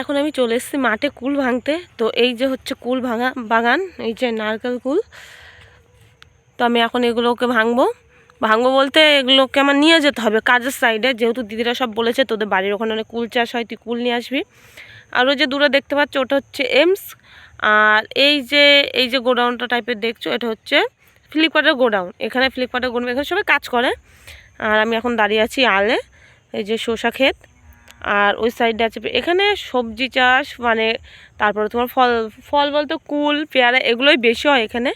এখন আমি চলে এসেছি মাঠে কুল ভাঙতে। তো এই যে হচ্ছে কুল ভাঙা বাগান, এই যে নারকেল কুল। তো আমি এখন এগুলোকে ভাঙবো। ভাঙবো বলতে এগুলোকে আমার নিয়ে যেতে হবে কাজের সাইডে যেহেতু দিদিরা সব বলেছে তোদের বাড়ির ওখানে অনেক কুল চাষ হয়, তুই কুল নিয়ে আসবি। আর ওই যে দূরে দেখতে পাচ্ছ ওটা হচ্ছে এমস আর এই যে এই যে গোডাউনটা টাইপের দেখছ, এটা হচ্ছে ফ্লিপকার্টের গোডাউন। এখানে ফ্লিপকার্টের গোডাউন, এখানে সবাই কাজ করে। আর আমি এখন দাঁড়িয়ে আছি আলে, এই যে শসা ক্ষেত। আর ওই সাইডে আছে, এখানে সবজি চাষ মানে তারপরে তোমার ফল ফল বলতে কুল, পেয়ারা এগুলোই বেশি হয় এখানে।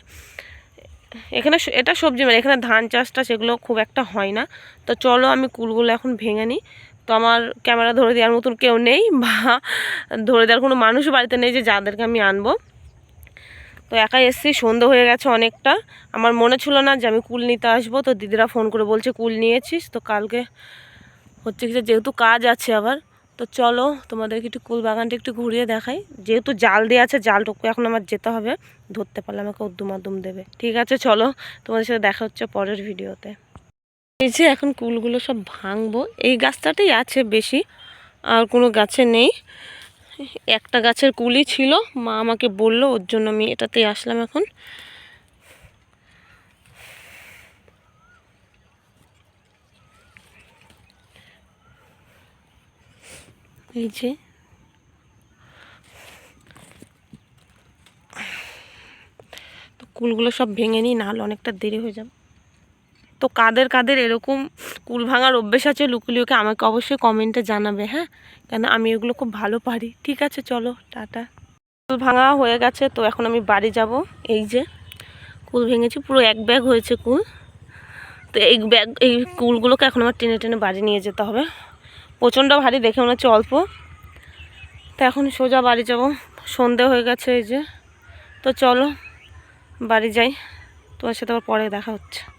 এখানে এটা সবজি মানে এখানে ধান চাষটা সেগুলো খুব একটা হয় না। তো চলো আমি কুলগুলো এখন ভেঙে নিই। তো আমার ক্যামেরা ধরে দেওয়ার মতন কেউ নেই, বা ধরে দেওয়ার কোনো মানুষও বাড়িতে নেই যে যাদেরকে আমি আনব। তো একাই এসেছি, সন্ধে হয়ে গেছে অনেকটা। আমার মনে ছিল না যে আমি কুল নিতে আসব, তো দিদিরা ফোন করে বলছে কুল নিয়েছিস, তো কালকে হচ্ছে কি যেহেতু কাজ আছে আবার, তো চলো তোমাদেরকে একটু কুল বাগানটা একটু ঘুরিয়ে দেখাই। যেহেতু জাল দিয়ে আছে, জালটুকু এখন আমার যেতে হবে। ধরতে পারলে আমাকে উদ্দুম আদুম দেবে। ঠিক আছে, চলো তোমাদের সাথে দেখা হচ্ছে পরের ভিডিওতে। এই যে এখন কুলগুলো সব ভাঙবো। এই গাছটাতেই আছে বেশি, আর কোনো গাছে নেই। একটা গাছের কুলই ছিল, মা আমাকে বলল, ওর জন্য আমি এটাতেই আসলাম এখন। এই যে। তো কুলগুলো সব ভেঙে নিই, নাহলে অনেকটা দেরি হয়ে যাবে। তো কাদের কাদের এরকম কুল ভাঙার অভ্যেস আছে লুকুলিওকে আমাকে অবশ্যই কমেন্টে জানাবে হ্যাঁ? কেন আমি এগুলো খুব ভালো পারি। ঠিক আছে, চলো, টাটা। কুল ভাঙা হয়ে গেছে, তো এখন আমি বাড়ি যাব। এই যে, কুল ভেঙেছি, পুরো এক ব্যাগ হয়েছে কুল। তো এই ব্যাগ এই কুলগুলোকে এখন আমার টেনে টেনে বাড়ি নিয়ে যেতে হবে। প্রচণ্ড ভারী, দেখে মনে হচ্ছে অল্প। তো এখন সোজা বাড়ি যাব। সন্ধে হয়ে গেছে এই যে। তো চলো, বাড়ি যাই। তোমার সাথে আবার পরে দেখা হচ্ছে।